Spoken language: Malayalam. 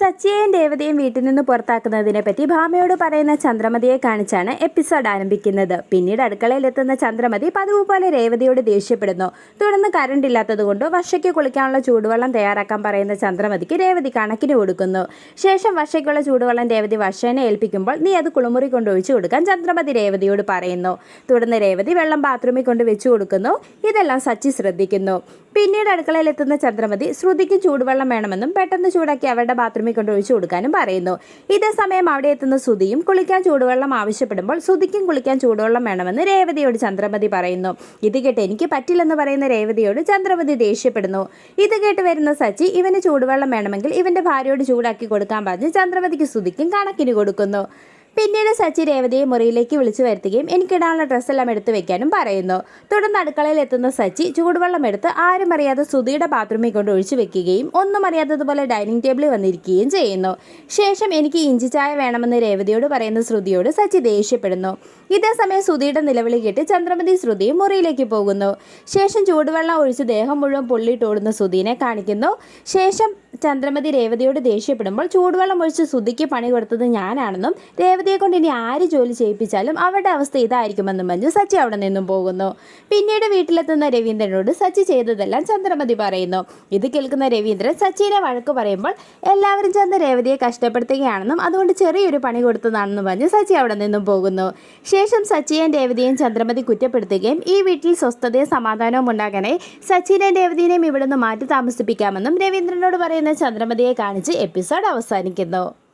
സച്ചിയെയും രേവതിയും വീട്ടിൽ നിന്ന് പുറത്താക്കുന്നതിനെ പറ്റി ഭാമയോട് പറയുന്ന ചന്ദ്രമതിയെ കാണിച്ചാണ് എപ്പിസോഡ് ആരംഭിക്കുന്നത്. പിന്നീട് അടുക്കളയിലെത്തുന്ന ചന്ദ്രമതി പതിവ് പോലെ രേവതിയോട് ദേഷ്യപ്പെടുന്നു. തുടർന്ന് കറണ്ട് ഇല്ലാത്തതുകൊണ്ട് വർഷയ്ക്ക് കുളിക്കാനുള്ള ചൂടുവെള്ളം തയ്യാറാക്കാൻ പറയുന്ന ചന്ദ്രമതിക്ക് രേവതി കണക്കിന് കൊടുക്കുന്നു. ശേഷം വർഷയ്ക്കുള്ള ചൂടുവെള്ളം രേവതി വർഷേനെ ഏൽപ്പിക്കുമ്പോൾ നീ അത് കുളിമുറി കൊണ്ട് ഒഴിച്ചു കൊടുക്കാൻ ചന്ദ്രമതി രേവതിയോട് പറയുന്നു. തുടർന്ന് രേവതി വെള്ളം ബാത്റൂമിൽ കൊണ്ട് വെച്ചു കൊടുക്കുന്നു. ഇതെല്ലാം സച്ചി ശ്രദ്ധിക്കുന്നു. പിന്നീട് അടുക്കളയിലെത്തുന്ന ചന്ദ്രമതി ശ്രുതിക്ക് ചൂടുവെള്ളം വേണമെന്നും പെട്ടെന്ന് ചൂടാക്കി അവരുടെ ബാത്റൂമിൽ കൊണ്ട് ഒഴിച്ചു കൊടുക്കാനും പറയുന്നു. ഇതേ സമയം അവിടെ എത്തുന്ന ശ്രുതിയും കുളിക്കാൻ ചൂടുവെള്ളം ആവശ്യപ്പെടുമ്പോൾ ശ്രുതിക്കും കുളിക്കാൻ ചൂടുവെള്ളം വേണമെന്ന് രേവതിയോട് ചന്ദ്രമതി പറയുന്നു. ഇത് കേട്ട് എനിക്ക് പറ്റില്ലെന്ന് പറയുന്ന രേവതിയോട് ചന്ദ്രമതി ദേഷ്യപ്പെടുന്നു. ഇത് കേട്ട് വരുന്ന സച്ചി ഇവന് ചൂടുവെള്ളം വേണമെങ്കിൽ ഇവന്റെ ഭാര്യയോട് ചൂടാക്കി കൊടുക്കാൻ പറഞ്ഞ് ചന്ദ്രമതിക്ക് ശ്രുതിക്കും കണക്കിന് കൊടുക്കുന്നു. പിന്നീട് സച്ചി രേവതിയെ മുറിയിലേക്ക് വിളിച്ചു വരുത്തുകയും എനിക്കിടാനുള്ള ഡ്രസ്സെല്ലാം എടുത്തു വെക്കാനും പറയുന്നു. തുടർന്ന് അടുക്കളയിൽ എത്തുന്ന സച്ചി ചൂടുവെള്ളം എടുത്ത് ആരും അറിയാതെ സുധിയുടെ ബാത്റൂമിൽ കൊണ്ട് ഒഴിച്ചു വെക്കുകയും ഒന്നും അറിയാത്തതുപോലെ ഡൈനിങ് ടേബിളിൽ വന്നിരിക്കുകയും ചെയ്യുന്നു. ശേഷം എനിക്ക് ഇഞ്ചി ചായ വേണമെന്ന് രേവതിയോട് പറയുന്ന ശ്രുതിയോട് സച്ചി ദേഷ്യപ്പെടുന്നു. ഇതേ സമയം സുധിയുടെ നിലവിളി കേട്ട് ചന്ദ്രമതി ശ്രുതിയും മുറിയിലേക്ക് പോകുന്നു. ശേഷം ചൂടുവെള്ളം ഒഴിച്ച് ദേഹം മുഴുവൻ പൊള്ളിയിട്ടോടുന്ന സുധീനെ കാണിക്കുന്നു. ശേഷം ചന്ദ്രമതി രേവതിയോട് ദേഷ്യപ്പെടുമ്പോൾ ചൂടുവെള്ളം ഒഴിച്ച് ശുദ്ധിക്ക് പണി കൊടുത്തത് ഞാനാണെന്നും രേവതിയെ കൊണ്ട് ഇനി ആര് ജോലി ചെയ്യിപ്പിച്ചാലും അവരുടെ അവസ്ഥ ഇതായിരിക്കുമെന്നും മഞ്ജു സച്ചി അവിടെ നിന്നും പോകുന്നു. പിന്നീട് വീട്ടിലെത്തുന്ന രവീന്ദ്രനോട് സച്ചി ചെയ്തതെല്ലാം ചന്ദ്രമതി പറയുന്നു. ഇത് കേൾക്കുന്ന രവീന്ദ്രൻ സച്ചിനെ വഴക്ക് പറയുമ്പോൾ എല്ലാവരും ചെന്ന് രേവതിയെ കഷ്ടപ്പെടുത്തുകയാണെന്നും അതുകൊണ്ട് ചെറിയൊരു പണി കൊടുത്തതാണെന്നും പറഞ്ഞ് സച്ചി അവിടെ നിന്നും പോകുന്നു. ശേഷം സച്ചിയെയും രേവതിയെയും ചന്ദ്രമതി കുറ്റപ്പെടുത്തുകയും ഈ വീട്ടിൽ സ്വസ്ഥതയും സമാധാനവും ഉണ്ടാകാനായി സച്ചിനെയും രേവതിനെയും ഇവിടുന്ന് മാറ്റി താമസിപ്പിക്കാമെന്നും രവീന്ദ്രനോട് പറയുന്ന ചന്ദ്രമതിയെ കാണിച്ച് എപ്പിസോഡ് അവസാനിക്കുന്നു.